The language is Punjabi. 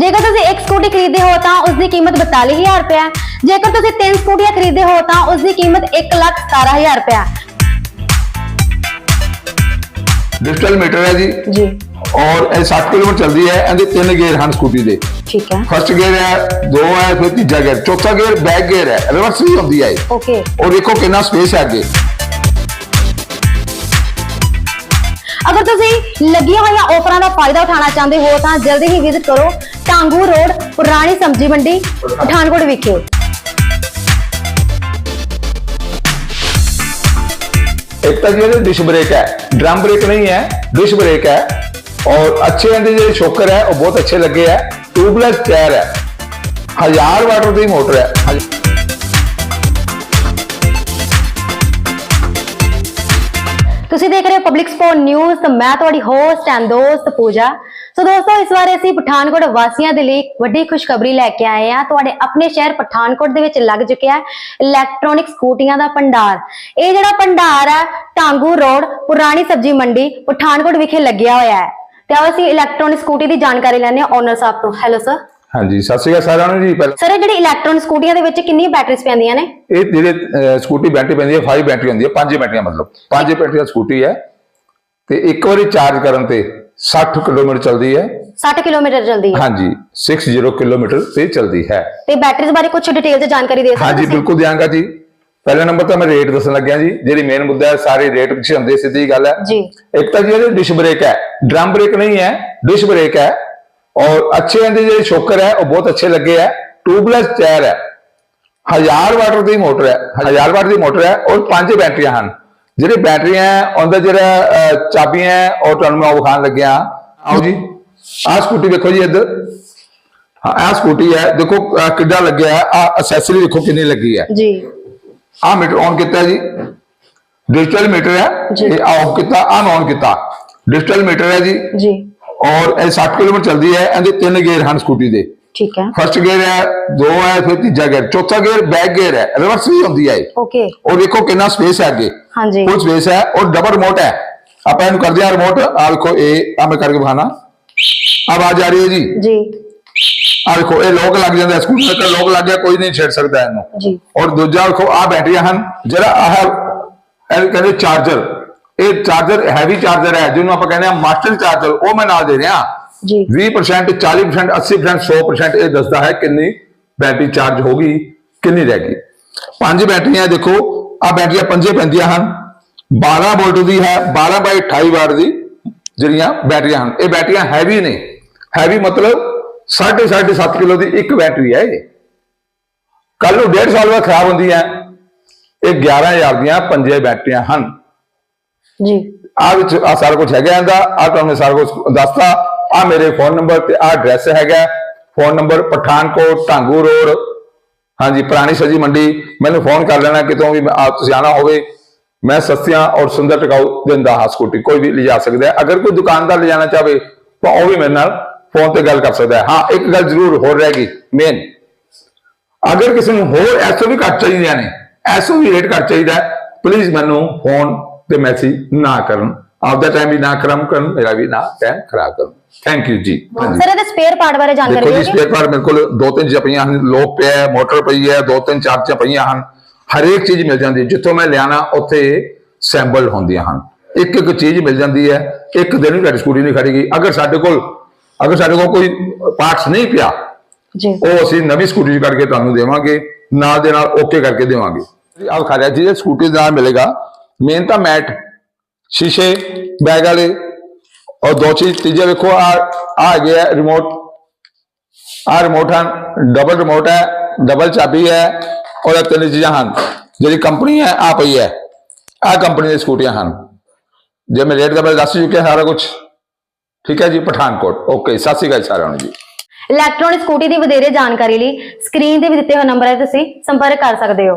ਜੇਕਰ ਤੁਸੀਂ ਇੱਕ ਸਕੂਟੀ ਖਰੀਦਦੇ ਹੋ ਤਾਂ ਉਸ ਦੀ ਕੀਮਤ 42000 ਰੁਪਏ ਹੈ। ਜੇਕਰ ਤੁਸੀਂ ਤਿੰਨ ਸਕੂਟੀਆਂ ਖਰੀਦਦੇ ਹੋ ਤਾਂ ਉਸ ਦੀ ਕੀਮਤ 117000 ਰੁਪਏ ਹੈ। ਡਿਜੀਟਲ ਮੀਟਰ ਹੈ ਜੀ। ਜੀ। ਔਰ ਇਹ 60 ਕਿਲੋਮੀਟਰ ਚੱਲਦੀ ਹੈ ਇਹਦੇ ਤਿੰਨ ਗੇਅਰ ਹਨ ਸਕੂਟੀ ਦੇ। ਠੀਕ ਹੈ। ਫਸਟ ਗੇਅਰ ਹੈ ਦੋ ਹੈ ਫਿਰ ਤੀਜਾ ਗੇਅਰ ਚੌਥਾ ਗੇਅਰ ਬੈਕ ਗੇਅਰ ਹੈ। ਰਿਵਰਸ ਵੀ ਹੁੰਦੀ ਹੈ ਇਹ। ਓਕੇ ਔਰ ਦੇਖੋ ਕਿੰਨਾ ਸਪੇਸ ਹੈ ਅੱਗੇ। ਅਗਰ ਤੁਸੀਂ ਲੱਗੀਆਂ ਹੋਈਆਂ ਆਫਰਾਂ ਦਾ ਫਾਇਦਾ ਉਠਾਉਣਾ ਚਾਹੁੰਦੇ ਹੋ ਤਾਂ ਜਲਦੀ ਹੀ ਵਿਜ਼ਿਟ ਕਰੋ। ਟਾਂਗੂ ਰੋਡ ਪੁਰਾਣੀ ਸਬਜ਼ੀ ਮੰਡੀ ਪਠਾਨਕੋਟ ਵਿਖੇ एक तो ये डिश ब्रेक है ड्रम ब्रेक नहीं है डिश ब्रेक है और अच्छे इनके जो शोकर है वो बहुत अच्छे लगे है ट्यूबलेस टायर है हजार वाटर की मोटर है ਤੁਸੀਂ ਦੇਖ ਰਹੇ ਹੋ ਪਬਲਿਕ ਸਪੋਰਟ ਨਿਊਜ਼ ਤੇ ਮੈਂ ਤੁਹਾਡੀ ਹੋਸਟ ਐਂਡ ਦੋਸਤ ਪੂਜਾ। ਸੋ ਦੋਸਤੋ, ਇਸ ਵਾਰ ਅਸੀਂ ਪਠਾਨਕੋਟ ਵਾਸੀਆਂ ਦੇ ਲਈ ਵੱਡੀ ਖੁਸ਼ਖਬਰੀ ਲੈ ਕੇ ਆਏ ਹਾਂ। ਤੁਹਾਡੇ ਆਪਣੇ ਸ਼ਹਿਰ ਪਠਾਨਕੋਟ ਦੇ ਵਿੱਚ ਲੱਗ ਚੁੱਕਿਆ ਹੈ ਇਲੈਕਟ੍ਰੋਨਿਕ ਸਕੂਟੀਆਂ ਦਾ ਭੰਡਾਰ। ਇਹ ਜਿਹੜਾ ਭੰਡਾਰ ਹੈ, ਟਾਂਗੂ ਰੋਡ, ਪੁਰਾਣੀ ਸਬਜ਼ੀ ਮੰਡੀ, ਪਠਾਨਕੋਟ ਵਿਖੇ ਲੱਗਿਆ ਹੋਇਆ ਹੈ। ਤੇ ਆਓ ਅਸੀਂ ਇਲੈਕਟ੍ਰੋਨਿਕ ਸਕੂਟੀ ਦੀ ਜਾਣਕਾਰੀ ਲੈਣੇ ਹਾਂ ਓਨਰ ਸਾਹਿਬ ਤੋਂ। ਹੈਲੋ ਸਰ ਹਾਂਜੀ ਸਤਿ ਸ਼੍ਰੀ ਅਕਾਲ ਸਾਰਿਆਂ ਨੂੰ ਜੀ ਪਹਿਲਾਂ ਸਰ ਇਹ ਜਿਹੜੇ ਇਲੈਕਟ੍ਰੋਨ ਸਕੂਟੀਆਂ ਦੇ ਵਿੱਚ ਕਿੰਨੀਆਂ ਬੈਟਰੀਜ਼ ਪੈਂਦੀਆਂ ਨੇ? ਇਹ ਜਿਹੜੇ ਸਕੂਟੀ ਬੈਟਰੀ ਪੈਂਦੀ ਹੈ 5 ਬੈਟਰੀ ਹੁੰਦੀ ਹੈ 5 ਬੈਟਰੀਆਂ ਮਤਲਬ। 5 ਬੈਟਰੀ ਸਕੂਟੀ ਹੈ ਤੇ ਇੱਕ ਵਾਰੀ ਚਾਰਜ ਕਰਨ ਤੇ 60 ਕਿਲੋਮੀਟਰ ਚੱਲਦੀ ਹੈ। 60 ਕਿਲੋਮੀਟਰ ਚੱਲਦੀ ਹੈ। ਹਾਂਜੀ 60 ਕਿਲੋਮੀਟਰ ਤੇ ਚੱਲਦੀ ਹੈ। ਤੇ ਬੈਟਰੀਜ਼ ਬਾਰੇ ਕੁਝ ਡਿਟੇਲ ਤੇ ਜਾਣਕਾਰੀ ਦੇ ਸਕਦੇ ਹਾਂਜੀ ਬਿਲਕੁਲ ਦਿਆਂਗਾ ਜੀ। ਪਹਿਲਾ ਨੰਬਰ ਤਾਂ ਮੈਂ ਰੇਟ ਦੱਸਣ ਲੱਗਿਆ ਜੀ ਜਿਹੜੀ ਮੇਨ ਮੁੱਦਾ ਹੈ ਸਾਰੇ ਰੇਟ ਪਿੱਛੇ ਹੁੰਦੇ ਸਿੱਧੀ ਗੱਲ ਹੈ। ਜੀ। ਇੱਕ ਤਾਂ ਜੀ ਡਿਸ਼ ਬ੍ਰੇਕ ਹੈ ਡਰਮ ਬ੍ਰੇਕ ਨਹੀਂ ਹੈ ਡਿਸ਼ ਬ੍ਰੇਕ ਹੈ। ਔਰ ਅੱਛੇ ਇਹਦੇ ਜਿਹੜੇ ਸ਼ੋਕਰ ਹੈ ਉਹ ਬਹੁਤ ਅੱਛੇ ਲੱਗੇ ਹੈ। ਟਿਊਬਲੈਸ ਟਾਇਰ ਹੈ। ਹਜ਼ਾਰ ਵਾਟ ਦੀ ਮੋਟਰ ਹੈ। ਹਜ਼ਾਰ ਵਾਟ ਦੀ ਮੋਟਰ ਹੈ। ਔਰ ਪੰਜ ਬੈਟਰੀਆਂ ਹਨ। ਜਿਹੜੇ ਬੈਟਰੀਆਂ ਉਹਦਾ ਜਿਹੜਾ ਚਾਬੀਆਂ ਹੈ ਉਹ ਤੁਹਾਨੂੰ ਮੈਂ ਵਿਖਾਣ ਲੱਗਿਆ। ਆਓ ਜੀ। ਆਹ ਸਕੂਟੀ ਦੇਖੋ ਜੀ ਇੱਧਰ। ਆਹ ਸਕੂਟੀ ਹੈ। ਦੇਖੋ ਕਿੱਦਾਂ ਲੱਗਿਆ ਹੈ। ਆ ਅਸੈਸਰੀ ਦੇਖੋ ਕਿੰਨੀ ਲੱਗੀ ਹੈ। ਜੀ। ਆ ਮੀਟਰ ਔਨ ਕੀਤਾ ਜੀ। ਡਿਜੀਟਲ ਮੀਟਰ ਹੈ। ਇਹ ਆਫ ਕੀਤਾ ਆ ਔਨ ਕੀਤਾ। ਡਿਜੀਟਲ ਮੀਟਰ ਹੈ ਜੀ। ਜੀ। ਔਰ ਇਹ 60 ਕਿਲੋਮੀਟਰ ਚੱਲਦੀ ਹੈ ਇਹਦੇ ਤਿੰਨ ਗੇਅਰ ਹਨ ਸਕੂਟੀ ਦੇ। ਠੀਕ ਹੈ। ਫਸਟ ਗੇਅਰ ਹੈ ਦੋ ਹੈ ਫਿਰ ਤੀਜਾ ਗੇਅਰ ਚੌਥਾ ਗੇਅਰ ਬੈਕ ਗੇਅਰ ਹੈ। ਰਿਵਰਸ ਵੀ ਹੁੰਦੀ ਹੈ। ਓਕੇ ਔਰ ਦੇਖੋ ਕਿੰਨਾ ਸਪੇਸ ਹੈ ਅੱਗੇ। ਹਾਂਜੀ। ਫੁੱਲ ਸਪੇਸ ਹੈ ਔਰ ਡਬਲ ਰਿਮੋਟ ਹੈ। ਆਪਾਂ ਇਹਨੂੰ ਕਰਦੇ ਹਾਂ ਰਿਮੋਟ ਆ ਦੇਖੋ ਇਹ ਆ ਮੈਂ ਕਰਕੇ ਦਿਖਾਣਾ ਆਵਾਜ਼ ਆ ਰਹੀ ਹੈ ਜੀ? ਜੀ। ਆ ਦੇਖੋ ਇਹ ਲੋਕ ਲੱਗ ਜਾਂਦਾ ਸਕੂਟਰ ਦਾ। ਲੋਕ ਲੱਗ ਗਿਆ ਕੋਈ ਨਹੀਂ ਛੇੜ ਸਕਦਾ ਇਹਨੂੰ। ਜੀ। ਔਰ ਦੂਜਾ ਦੇਖੋ ਆ ਬੈਟਰੀਆਂ ਹਨ। ਜਿਹੜਾ ਆਹ ਇਹ ਕਹਿੰਦੇ ਚਾਰਜਰ ਇਹ ਚਾਰਜਰ ਹੈਵੀ ਚਾਰਜਰ ਹੈ ਜਿਹਨੂੰ ਆਪਾਂ ਕਹਿੰਦੇ ਆ ਮਾਸਟਰ ਚਾਰਜਰ ਉਹ ਮੈਂ ਨਾਲ ਦੇ ਰਿਹਾ। ਜੀ। 20% 40% 80% 100% ਇਹ ਦੱਸਦਾ ਹੈ ਕਿੰਨੀ ਬੈਟਰੀ ਚਾਰਜ ਹੋਗੀ ਕਿੰਨੀ ਰਹਿ ਗਈ। ਪੰਜ ਬੈਟਰੀਆਂ ਦੇਖੋ ਆ ਬੈਟਰੀਆਂ ਪੰਜੇ ਪੈਂਦੀਆਂ ਹਨ। 12 ਵੋਲਟ ਦੀ ਹੈ 12 ਬਾਈ 28 ਵਾਟ ਦੀ ਜਿਹੜੀਆਂ ਬੈਟਰੀਆਂ ਹਨ। ਇਹ ਬੈਟਰੀਆਂ ਹੈਵੀ ਨੇ। ਹੈਵੀ ਮਤਲਬ 7.5 7 ਕਿਲੋ ਦੀ ਇੱਕ ਬੈਟਰੀ ਹੈ ਇਹ। ਕੱਲ ਨੂੰ 1.5 ਸਾਲ ਬਾਅਦ ਖਰਾਬ ਹੁੰਦੀ ਹੈ। ਇਹ 11000 ਦੀਆਂ ਪੰਜੇ ਬੈਟਰੀਆਂ ਹਨ। ਜੀ। ਆ ਵਿੱਚ ਆ ਸਾਰਾ ਕੁਝ ਹੈਗਾ ਇਹਦਾ, ਆ ਤੁਹਾਨੂੰ ਸਾਰਾ ਕੁਝ ਦੱਸਤਾ। ਆ ਮੇਰੇ ਫੋਨ ਨੰਬਰ ਤੇ ਆ ਐਡਰੈਸ ਹੈਗਾ। Phone number Pathankot Dhangu road. ਹਾਂਜੀ, ਪੁਰਾਣੀ ਸਬਜ਼ੀ ਮੰਡੀ। ਮੈਨੂੰ ਫੋਨ ਕਰ ਲੈਣਾ ਕਿਤੋਂ ਵੀ ਆ ਤੁਸੀਂ ਆਣਾ ਹੋਵੇ। ਮੈਂ ਸਸਤੀਆਂ ਔਰ ਸੁੰਦਰ ਟਿਕਾਊ ਦਿੰਦਾ ਹਾਂ ਸਕੂਟੀ ਕੋਈ ਵੀ ਲਿਜਾ ਸਕਦਾ ਅਗਰ ਕੋਈ ਦੁਕਾਨਦਾਰ ਲਿਜਾਣਾ ਚਾਹਵੇ, ਤਾਂ ਉਹ ਵੀ ਮੇਰੇ ਨਾਲ ਫੋਨ ਤੇ ਗੱਲ ਕਰ ਸਕਦਾ ਹਾਂ। ਇੱਕ ਗੱਲ ਜ਼ਰੂਰ ਹੋਰ ਰਹਿ ਗਈ ਮੇਨ ਅਗਰ ਕਿਸੇ ਨੂੰ ਹੋਰ ਐਸਓ ਵੀ ਘੱਟ ਚਾਹੀਦੀਆਂ ਨੇ ਐਸਓ ਵੀ ਰੇਟ ਘੱਟ ਚਾਹੀਦਾ ਪਲੀਜ਼ ਮੈਨੂੰ ਫੋਨ ਤੇ ਮੈਸੇਜ ਨਾ ਕਰਨ। ਆਪਦਾ ਟਾਈਮ ਵੀ ਨਾ ਖਰਾਬ ਕਰਨ ਮੇਰਾ ਵੀ ਨਾ ਟਾਈਮ ਖਰਾਬ ਕਰਨ। ਥੈਂਕ ਯੂ ਜੀ। ਸਰ ਇਹਦੇ ਸਪੇਅਰ ਪਾਰਟ ਬਾਰੇ ਜਾਣਕਾਰੀ ਦੇਖੋ ਜੀ ਸਪੇਅਰ ਪਾਰਟ ਮੇਰੇ ਕੋਲ ਦੋ ਤਿੰਨ ਚੀਜ਼ਾਂ ਪਈਆਂ ਹਨ ਲੋਕ ਪਿਆ ਹੈ ਮੋਟਰ ਪਈ ਹੈ ਦੋ ਤਿੰਨ ਚਾਰ ਚੀਜ਼ਾਂ ਪਈਆਂ ਹਨ। ਹਰੇਕ ਚੀਜ਼ ਮਿਲ ਜਾਂਦੀ ਹੈ। ਜਿੱਥੋਂ ਮੈਂ ਲਿਆਣਾ ਉੱਥੇ ਸੈਂਪਲ ਹੁੰਦੀਆਂ ਹਨ। ਇੱਕ ਇੱਕ ਚੀਜ਼ ਮਿਲ ਜਾਂਦੀ ਹੈ। ਇੱਕ ਦਿਨ ਵੀ ਤੁਹਾਡੀ ਸਕੂਟੀ ਨਹੀਂ ਖੜੇਗੀ ਅਗਰ ਸਾਡੇ ਕੋਲ ਅਗਰ ਸਾਡੇ ਕੋਲ ਕੋਈ ਪਾਰਟਸ ਨਹੀਂ ਪਿਆ ਜੀ। ਉਹ ਅਸੀਂ ਨਵੀਂ ਸਕੂਟੀ ਕਰਕੇ ਤੁਹਾਨੂੰ ਦੇਵਾਂਗੇ। ਨਾਲ ਦੇ ਨਾਲ ਓਕੇ ਕਰਕੇ ਦੇਵਾਂਗੇ। ਆਹ ਖਾ ਰਿਹਾ ਜੀ ਸਕੂਟੀ ਦੇ ਮਿਲੇਗਾ ਮੇਨ ਤਾਂ ਮੈਟ, ਸ਼ੀਸ਼ੇ, ਬੈਗ ਵਾਲੇ। ਔਰ ਦੋ ਚੀਜ਼, ਤੀਜੇ ਵੇਖੋ ਆ ਆ ਗਿਆ ਰਿਮੋਟ ਆ ਰਿਮੋਟ ਹਨ ਡਬਲ ਰਿਮੋਟ ਹੈ ਡਬਲ ਚਾਬੀ ਹੈ, ਔਰ ਇਹ ਤਿੰਨ ਚੀਜ਼ਾਂ ਹਨ। ਜਿਹੜੀ ਕੰਪਨੀ ਹੈ ਆ ਪਈ ਹੈ। ਆ ਕੰਪਨੀ ਦੀ ਸਕੂਟੀਆਂ ਹਨ। ਜੇ ਮੈਂ ਰੇਟ ਦਾ ਬਾਰੇ ਦੱਸ ਚੁੱਕਿਆ ਸਾਰਾ ਕੁਝ ਠੀਕ ਹੈ ਜੀ, ਪਠਾਨਕੋਟ। ਓਕੇ ਸਤਿ ਸ਼੍ਰੀ ਅਕਾਲ ਸਾਰਿਆਂ ਨੂੰ ਜੀ। ਇਲੈਕਟ੍ਰੋਨਿਕ ਸਕੂਟੀ ਦੀ ਵਧੇਰੇ ਜਾਣਕਾਰੀ ਲਈ ਸਕਰੀਨ ਤੇ ਵੀ ਦਿੱਤੇ ਹੋਏ ਨੰਬਰ ਹੈ ਤੁਸੀਂ ਸੰਪਰਕ ਕਰ ਸਕਦੇ ਹੋ।